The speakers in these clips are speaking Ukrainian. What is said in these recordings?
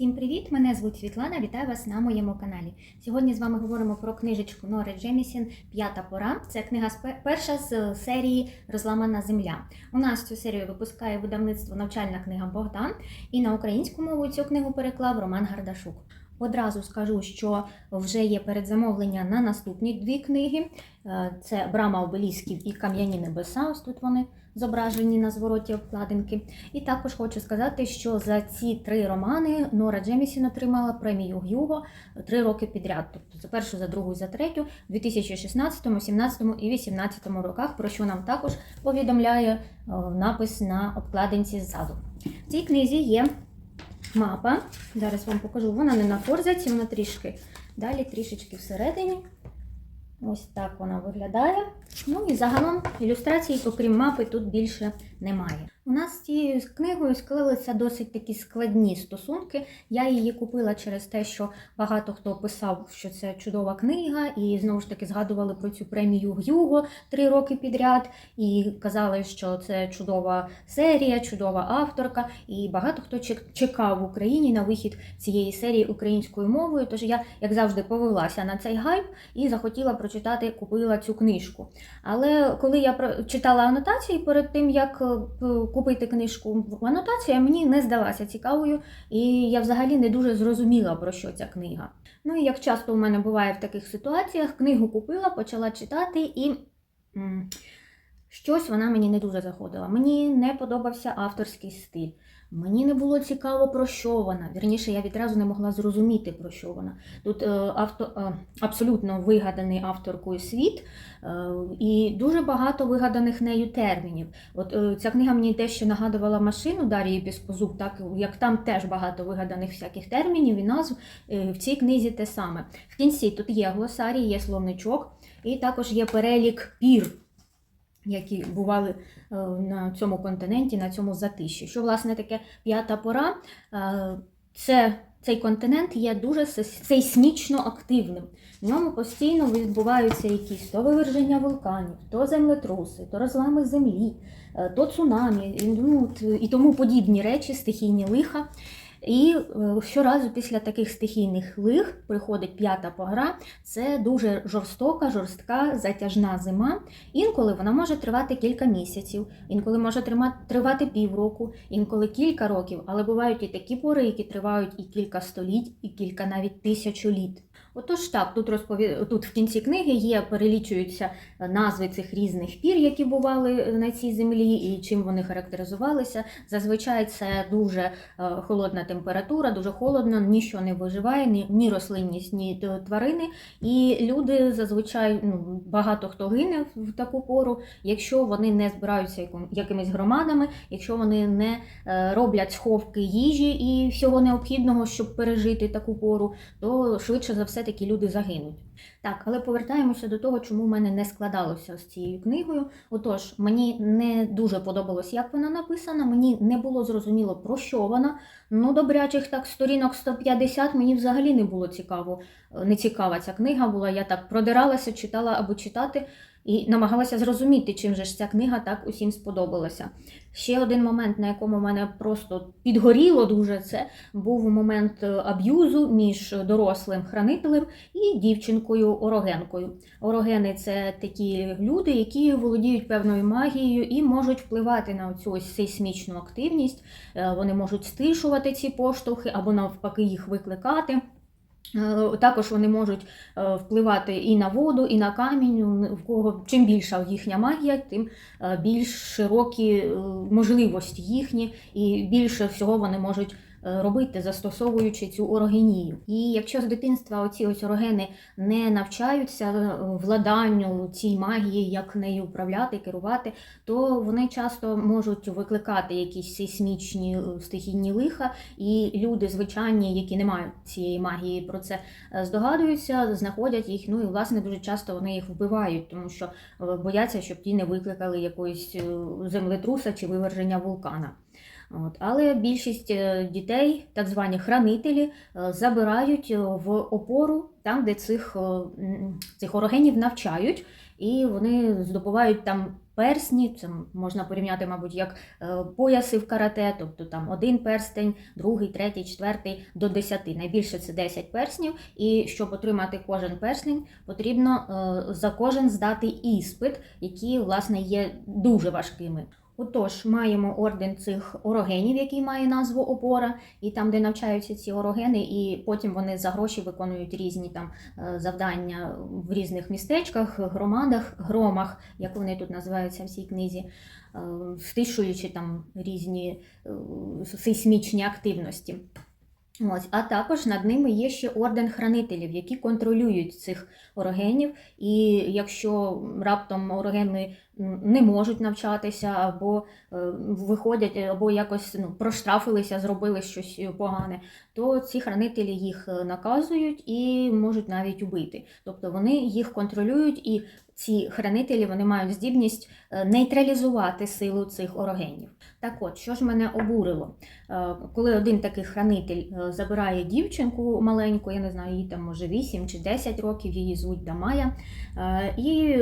Всім привіт! Мене звуть Світлана. Вітаю вас на моєму каналі. Сьогодні з вами говоримо про книжечку Нори Джемісін П'ята пора. Це книга перша з серії Розламана земля. У нас цю серію випускає видавництво Навчальна книга Богдан, і на українську мову цю книгу переклав Роман Гардашук. Одразу скажу, що вже є передзамовлення на наступні дві книги: Е, це Брама обелісків і Кам'яні небеса. Ось тут вони зображені на звороті обкладинки. І також хочу сказати, що за ці три романи Нора Джемісін отримала премію Гюго три роки підряд. Тобто за першу, за другу, за третю, у 2016, 17 і 18 роках, про що нам також повідомляє е, напис на обкладинці ззаду. В цій книзі є мапа. Зараз вам покажу. Вона не на форзаці, вона трішки далі, трішечки всередині. Ось так вона виглядає. Ну і загалом ілюстрацій, окрім мапи, тут більше немає. У нас з цією книгою склалися досить такі складні стосунки. Я її купила через те, що багато хто писав, що це чудова книга, і знову ж таки згадували про цю премію Гюго три роки підряд, і казали, що це чудова серія, чудова авторка. І багато хто чек- чекав в Україні на вихід цієї серії українською мовою. Тож я, як завжди, повелася на цей гайп і захотіла прочитати, купила цю книжку. Але коли я читала анотації перед тим, як купити книжку, в анотацію, мені не здалася цікавою, і я взагалі не дуже зрозуміла, про що ця книга. Ну і як часто у мене буває в таких ситуаціях, книгу купила, почала читати і. Щось вона мені не дуже заходила. Мені не подобався авторський стиль. Мені не було цікаво, про що вона. Вірніше, я відразу не могла зрозуміти, про що вона. Тут е, авто, е, абсолютно вигаданий авторкою світ е, і дуже багато вигаданих нею термінів. От ця книга мені дещо нагадувала машину Дарії Піскозуб, так як там теж багато вигаданих всяких термінів і назв. В цій книзі те саме. В кінці тут є глосарій, є словничок, і також є перелік пір які бували е, на цьому континенті, на цьому затиші. Що, власне, таке п'ята пора? Е, Це, цей континент є дуже сейсмічно активним. В ньому постійно відбуваються якісь то виверження вулканів, то землетруси, то розлами землі, е, то цунамі ну, і тому подібні речі, стихійні лиха. І е, щоразу після таких стихійних лих приходить п'ята пора. Це дуже жорстока, жорстка, затяжна зима. Інколи вона може тривати кілька місяців, інколи може тривати півроку, інколи кілька років, але бувають і такі пори, які тривають і кілька століть, і кілька навіть тисячоліт. Отож так, тут розпові... тут в кінці книги є, перелічуються е, назви цих різних пір, які бували е, на цій землі, і чим вони характеризувалися. Зазвичай це дуже е, холодна температура, дуже холодно, нічого не виживає, ні, ні рослинність, ні тварини. І люди зазвичай ну, багато хто гине в таку пору, якщо вони не збираються якимись громадами, якщо вони не роблять сховки їжі і всього необхідного, щоб пережити таку пору, то швидше за все такі люди загинуть. Так, але повертаємося до того, чому в мене не складалося з цією книгою. Отож, мені не дуже подобалось, як вона написана, мені не було зрозуміло, про що вона. Ну, добрячих так сторінок 150 мені взагалі не було цікаво, е, не цікава ця книга була. Я так продиралася, читала або читати і намагалася зрозуміти, чим же ж ця книга так усім сподобалася. Ще один момент, на якому мене просто підгоріло дуже, це був момент е, аб'юзу між дорослим хранителем і дівчинкою орогенкою. Орогени це такі люди, які володіють певною магією і можуть впливати на цю сейсмічну активність. Е, Вони можуть стишувати ці поштовхи або навпаки їх викликати. Е, Також вони можуть е, впливати і на воду, і на камінь. В кого чим більша їхня магія, тим е, більш широкі можливості їхні, і більше всього вони можуть робити, застосовуючи цю орогенію. І якщо з дитинства оці ось орогени не навчаються е, владанню цій магії, як нею управляти, керувати, то вони часто можуть викликати якісь сейсмічні е, стихійні лиха, і люди звичайні, які не мають цієї магії, про це е, здогадуються, знаходять їх. Ну і власне дуже часто вони їх вбивають, тому що е, бояться, щоб ті не викликали якоїсь е, землетруса чи виверження вулкана. От. Але більшість е, дітей, так звані хранителі, е, забирають е, в опору там, де цих, цих орогенів навчають, і вони здобувають там персні. Це можна порівняти, мабуть, як пояси в карате, тобто там один перстень, другий, третій, четвертий до 10. Найбільше це 10 перснів. І щоб отримати кожен перстень, потрібно за кожен здати іспит, які, власне, є дуже важкими. Отож, маємо орден цих орогенів, який має назву опора, і там, де навчаються ці орогени, і потім вони за гроші виконують різні там е, завдання в різних містечках, громадах, громах, як вони тут називаються в цій книзі, е, стишуючи там різні е, сейсмічні активності. Ось, а також над ними є ще орден хранителів, які контролюють цих орогенів. І якщо раптом орогени не можуть навчатися, або е, виходять, або якось ну, проштрафилися, зробили щось погане, то ці хранителі їх е, наказують і можуть навіть убити. Тобто вони їх контролюють, і ці хранителі вони мають здібність е, нейтралізувати силу цих орогенів. Так от, що ж мене обурило? Е, Коли один такий хранитель е, забирає дівчинку маленьку, я не знаю, їй там може 8 чи 10 років, її звуть Дамая, і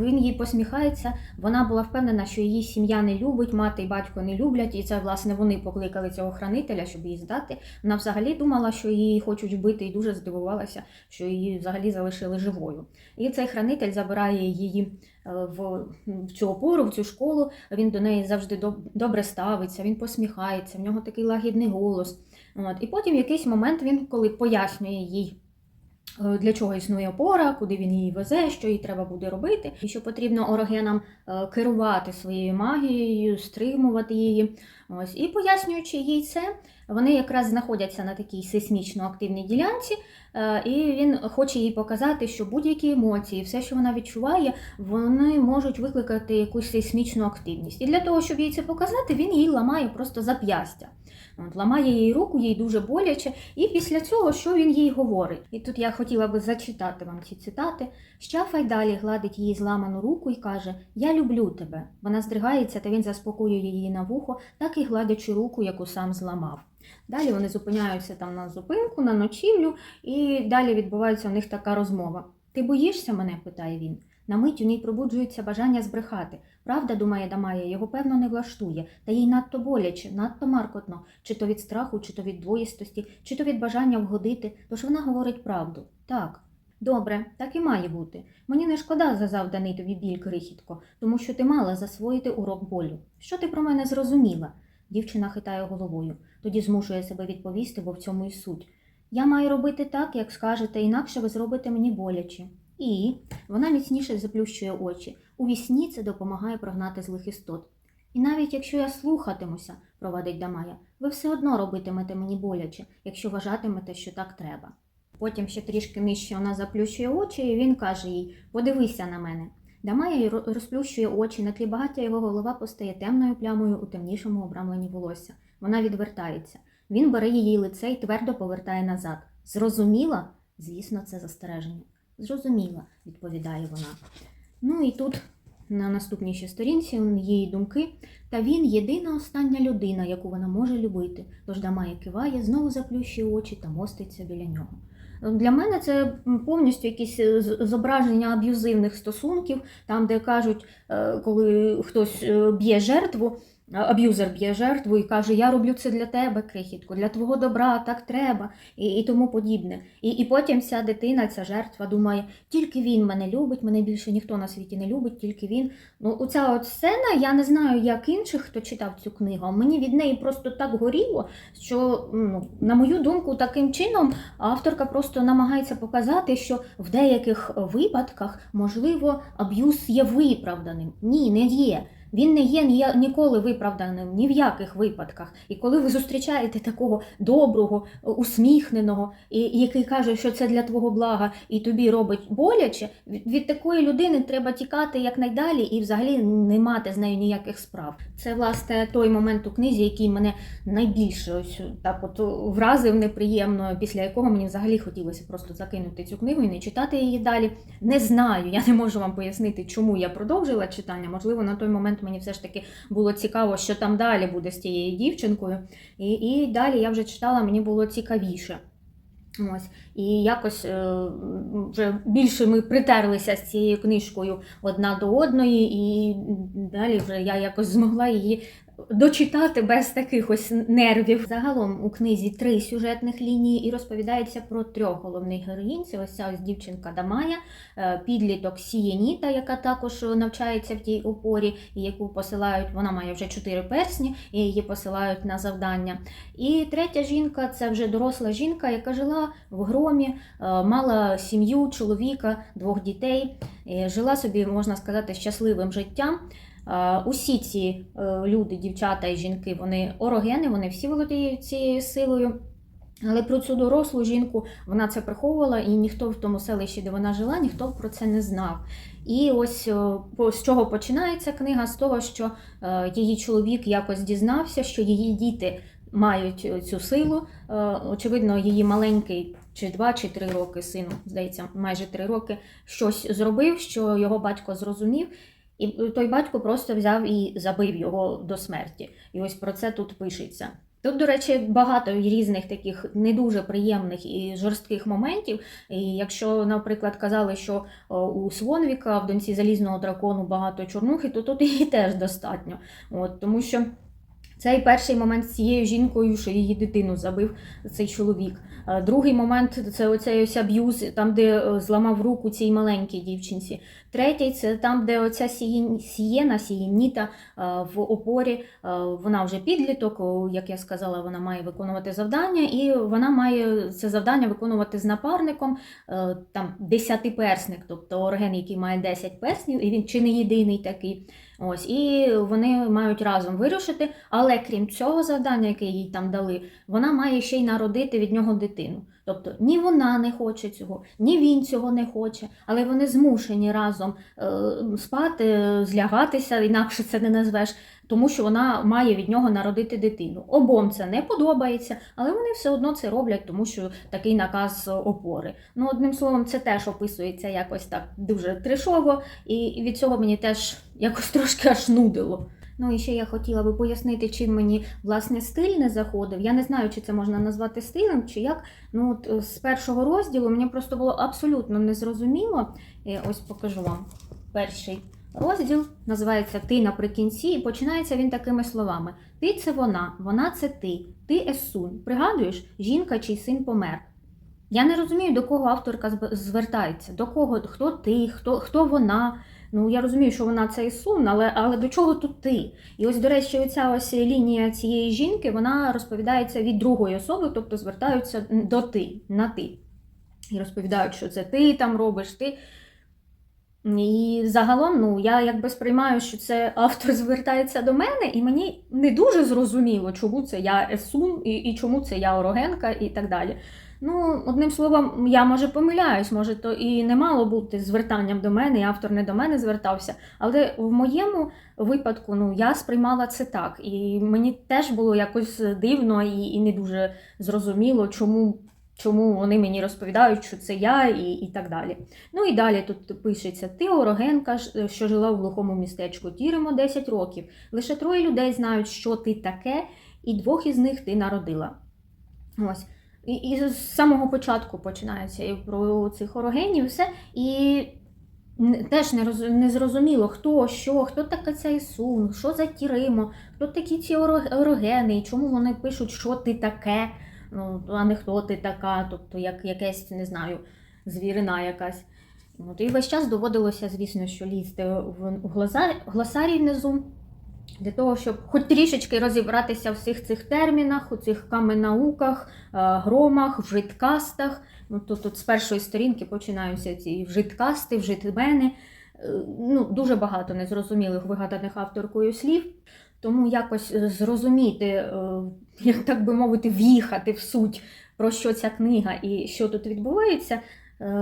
він їй посміхається. Вона була впевнена, що її сім'я не любить, мати і батько не люблять, і це власне вони покликали цього хранителя, щоб її здати. Вона взагалі думала, що її хочуть вбити, і дуже здивувалася, що її взагалі залишили живою. І цей хранитель забирає її е, в, в цю опору, в цю школу. Він до неї завжди добре ставиться, він посміхається, в нього такий лагідний голос. От. І потім в якийсь момент він, коли пояснює їй. Е, Для чого існує опора, куди він її везе, що їй треба буде робити, і що потрібно орогенам е, керувати своєю магією, стримувати її. Ось. І пояснюючи їй це, вони якраз знаходяться на такій сейсмічно активній ділянці, Е, І він хоче їй показати, що будь-які емоції, все, що вона відчуває, вони можуть викликати якусь сейсмічну активність. І для того, щоб їй це показати, він їй ламає просто зап'ястя. От, ламає їй руку, їй дуже боляче. І після цього, що він їй говорить? І тут я хотіла би зачитати вам ці цитати. Щафа й далі гладить її зламану руку і каже: Я люблю тебе. Вона здригається, та він заспокоює її на вухо, так і гладячи руку, яку сам зламав. Далі вони зупиняються там на зупинку, на ночівлю, і далі відбувається у них така розмова. Ти боїшся мене? питає він. На мить у ній пробуджується бажання збрехати. Правда, думає Дамая, його певно не влаштує, та їй надто боляче, надто маркотно, чи то від страху, чи то від двоїстості, чи то від бажання вгодити, тож вона говорить правду. Так. Добре, так і має бути. Мені не шкода за завданий тобі біль, крихітко, тому що ти мала засвоїти урок болю. Що ти про мене зрозуміла? Дівчина хитає головою, тоді змушує себе відповісти, бо в цьому і суть. Я маю робити так, як скажете, інакше ви зробите мені боляче. І вона міцніше заплющує очі. У вісні це допомагає прогнати злих істот. І навіть якщо я слухатимуся, провадить Дамая, ви все одно робитимете мені боляче, якщо вважатимете, що так треба. Потім ще трішки нижче вона заплющує очі, і він каже їй: Подивися на мене. Дамая розплющує очі, на тлі багаття його голова постає темною плямою у темнішому обрамленні волосся. Вона відвертається. Він бере її лице і твердо повертає назад. Зрозуміла? Звісно, це застереження. Зрозуміла, відповідає вона. Ну і тут на наступній ще сторінці її думки. Та він єдина остання людина, яку вона може любити. Тож Дамая киває, знову заплющує очі та моститься біля нього. Для мене це повністю якісь е, зображення аб'юзивних стосунків, там, де кажуть, е, коли хтось е, б'є жертву, аб'юзер б'є жертву і каже: Я роблю це для тебе, крихітко, для твого добра, так треба, і, і тому подібне. І, і потім ця дитина, ця жертва думає, тільки він мене любить, мене більше ніхто на світі не любить, тільки він. Ну, оця от сцена, я не знаю, як інших, хто читав цю книгу, а мені від неї просто так горіло, що, ну, на мою думку, таким чином авторка просто намагається показати, що в деяких випадках, можливо, аб'юз є виправданим. Ні, не є. Він не є ніколи виправданим ні в яких випадках. І коли ви зустрічаєте такого доброго, усміхненого, і який каже, що це для твого блага, і тобі робить боляче, від такої людини треба тікати якнайдалі і взагалі не мати з нею ніяких справ. Це власне той момент у книзі, який мене найбільше ось так от вразив неприємно, після якого мені взагалі хотілося просто закинути цю книгу і не читати її далі. Не знаю, я не можу вам пояснити, чому я продовжила читання. Можливо, на той момент мені все ж таки було цікаво, що там далі буде з тією дівчинкою. І, і далі я вже читала, мені було цікавіше. Ось і якось е, вже більше ми притерлися з цією книжкою одна до одної, і далі вже я якось змогла її дочитати без таких ось нервів. Загалом у книзі три сюжетних лінії і розповідається про трьох головних героїнь. Це ось ця ось дівчинка Дамая, е, підліток Сієніта, яка також навчається в тій опорі, і яку посилають. Вона має вже чотири персні, і її посилають на завдання. І третя жінка це вже доросла жінка, яка жила в громі, е, мала сім'ю, чоловіка, двох дітей, жила собі, можна сказати, щасливим життям. Е, Усі ці е, люди, дівчата і жінки, вони орогени, вони всі володіють цією силою. Але про цю дорослу жінку вона це приховувала, і ніхто в тому селищі, де вона жила, ніхто про це не знав. І ось е, з чого починається книга? З того, що її чоловік якось дізнався, що її діти мають цю силу. Очевидно, її маленький чи два, чи три роки сину, здається, майже три роки, щось зробив, що його батько зрозумів. І той батько просто взяв і забив його до смерті. І ось про це тут пишеться. Тут, до речі, багато різних таких не дуже приємних і жорстких моментів. І якщо, наприклад, казали, що у Свонвіка в донці залізного дракону багато чорнухи, то тут її теж достатньо. От, тому що цей перший момент з цією жінкою, що її дитину забив цей чоловік. Е, Другий момент це оцей ось аб'юз, там, де е, зламав руку цій маленькій дівчинці. Третій це там, де оця сієн- сієна, сієніта е, в опорі. Вона вже підліток, як я сказала, вона має виконувати завдання, і вона має це завдання виконувати з напарником. Там десятиперсник, тобто орган, який має 10 перснів, і він чи не єдиний такий. Ось, і вони мають разом вирушити. Але крім цього завдання, яке їй там дали, вона має ще й народити від нього дитину. Тобто ні вона не хоче цього, ні він цього не хоче, але вони змушені разом е, спати, злягатися, інакше це не назвеш, тому що вона має від нього народити дитину. Обом це не подобається, але вони все одно це роблять, тому що такий наказ опори. Ну, одним словом, це теж описується якось так дуже трешово, і від цього мені теж якось трошки аж нудило. Ну і ще я хотіла би пояснити, чим мені власне стиль не заходив. Я не знаю, чи це можна назвати стилем, чи як. Ну от е, з першого розділу мені просто було абсолютно незрозуміло. Е, Ось покажу вам перший розділ. Називається Ти наприкінці, і починається він такими словами: Ти це вона, вона це ти, ти Есун. Пригадуєш, жінка чий син помер. Я не розумію, до кого авторка звертається, до кого, хто ти, хто, хто вона. Ну, я розумію, що вона це Ісун, але, але до чого тут ти? І ось, до речі, оця ось лінія цієї жінки, вона розповідається від другої особи, тобто звертаються до ти, на ти. І розповідають, що це ти там робиш, ти. І загалом, ну, я якби сприймаю, що це автор звертається до мене, і мені не дуже зрозуміло, чому це я Есун, і, і чому це я Орогенка, і так далі. Ну, одним словом, я може помиляюсь, може, то і не мало бути звертанням до мене, і автор не до мене звертався. Але в моєму випадку ну, я сприймала це так. І мені теж було якось дивно і, і не дуже зрозуміло, чому, чому вони мені розповідають, що це я, і, і так далі. Ну і далі тут пишеться: ти Орогенка, що жила в глухому містечку Тіримо 10 років. Лише троє людей знають, що ти таке, і двох із них ти народила. Ось. І, і з самого початку починається і про цих орогенів все. І теж не, роз, не зрозуміло, хто, що, хто така ця Ісун, що за Тіримо, хто такі ці орогени, і чому вони пишуть, що ти таке, ну, а не хто ти така, тобто як якесь, не знаю, звірина якась. От, і весь час доводилося, звісно, що лізти в глосарій внизу, для того, щоб хоч трішечки розібратися в всіх цих термінах, у цих каменауках, е, громах, вжиткастах. Ну, тут, тут з першої сторінки починаються ці вжиткасти, вжитмени. Е, Ну, дуже багато незрозумілих вигаданих авторкою слів. Тому якось е, зрозуміти, як так би мовити, в'їхати в суть, про що ця книга і що тут відбувається,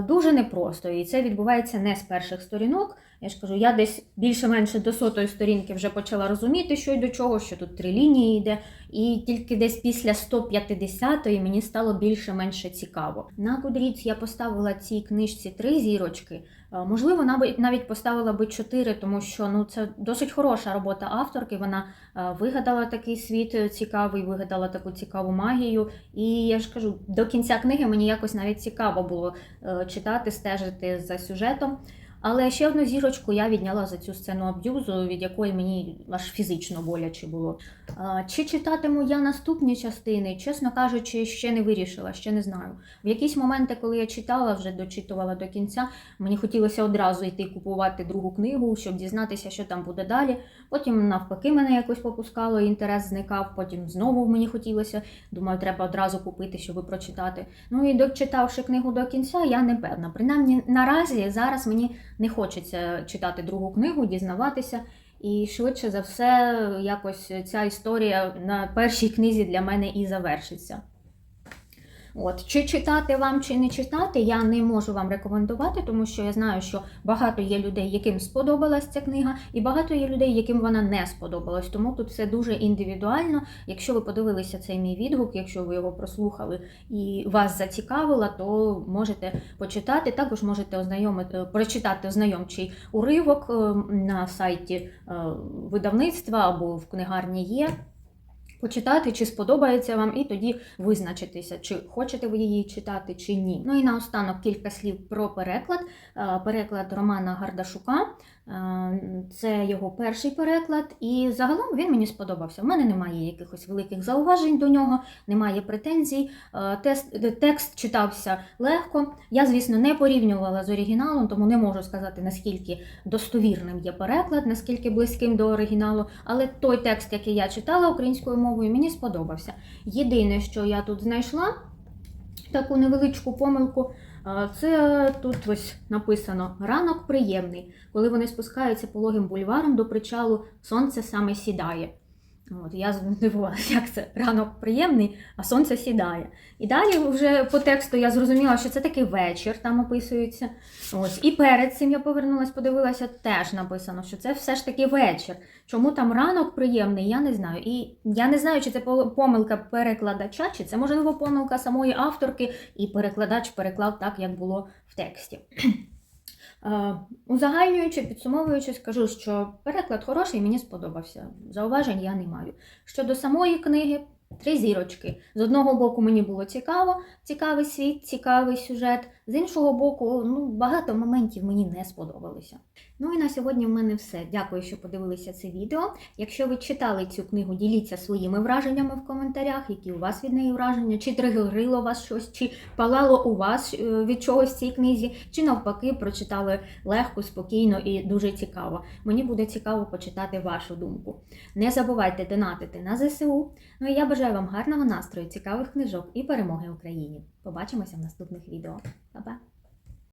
дуже непросто. І це відбувається не з перших сторінок. Я ж кажу, я десь більше-менше до сотої сторінки вже почала розуміти, що й до чого, що тут три лінії йде. І тільки десь після 150-ї мені стало більше-менше цікаво. На Goodreads я поставила цій книжці три зірочки. Е, Можливо, навіть поставила би чотири, тому що ну це досить хороша робота авторки. Вона е, вигадала такий світ е, цікавий, вигадала таку цікаву магію. І я ж кажу, до кінця книги мені якось навіть цікаво було читати, стежити за сюжетом. Але ще одну зірочку я відняла за цю сцену аб'юзу, від якої мені аж фізично боляче було. Чи читатиму я наступні частини, чесно кажучи, ще не вирішила, ще не знаю. В якісь моменти, коли я читала, вже дочитувала до кінця, мені хотілося одразу йти купувати другу книгу, щоб дізнатися, що там буде далі. Потім, навпаки, мене якось попускало, інтерес зникав. Потім знову мені хотілося. Думаю, треба одразу купити, щоб прочитати. Ну і дочитавши книгу до кінця, я не певна. Принаймні наразі зараз мені не хочеться читати другу книгу, дізнаватися. І швидше за все, якось ця історія на першій книзі для мене і завершиться. От, чи читати вам, чи не читати, я не можу вам рекомендувати, тому що я знаю, що багато є людей, яким сподобалась ця книга, і багато є людей, яким вона не сподобалась. Тому тут все дуже індивідуально. Якщо ви подивилися цей мій відгук, якщо ви його прослухали і вас зацікавило, то можете почитати. Також можете ознайомити, прочитати ознайомчий уривок е, на сайті е, видавництва або в книгарні є почитати, чи сподобається вам, і тоді визначитися, чи хочете ви її читати, чи ні. Ну і наостанок кілька слів про переклад. Е, Переклад Романа Гардашука. Е, Це його перший переклад, і загалом він мені сподобався. У мене немає якихось великих зауважень до нього, немає претензій. Е, Текст читався легко. Я, звісно, не порівнювала з оригіналом, тому не можу сказати, наскільки достовірним є переклад, наскільки близьким до оригіналу. Але той текст, який я читала українською мовою, мені сподобався. Єдине, що я тут знайшла, таку невеличку помилку. Це тут ось написано ранок приємний. Коли вони спускаються пологим бульваром до причалу, сонце саме сідає. От, я здивувалася, як це ранок приємний, а сонце сідає. І далі вже по тексту я зрозуміла, що це такий вечір там описується. Ось. І перед цим я повернулась, подивилася, теж написано, що це все ж таки вечір. Чому там ранок приємний, я не знаю. І я не знаю, чи це помилка перекладача, чи це можливо помилка самої авторки, і перекладач переклав так, як було в тексті. Е, Узагальнюючи, підсумовуючи, скажу, що переклад хороший, мені сподобався. Зауважень я не маю. Щодо самої книги, три зірочки. З одного боку, мені було цікаво, цікавий світ, цікавий сюжет. З іншого боку, ну, багато моментів мені не сподобалося. Ну і на сьогодні в мене все. Дякую, що подивилися це відео. Якщо ви читали цю книгу, діліться своїми враженнями в коментарях, які у вас від неї враження, чи тригерило вас щось, чи палало у вас е, від чогось в цій книзі, чи навпаки прочитали легко, спокійно і дуже цікаво. Мені буде цікаво почитати вашу думку. Не забувайте донатити на ЗСУ. Ну і я бажаю вам гарного настрою, цікавих книжок і перемоги Україні. Побачимося в наступних відео. Па-па!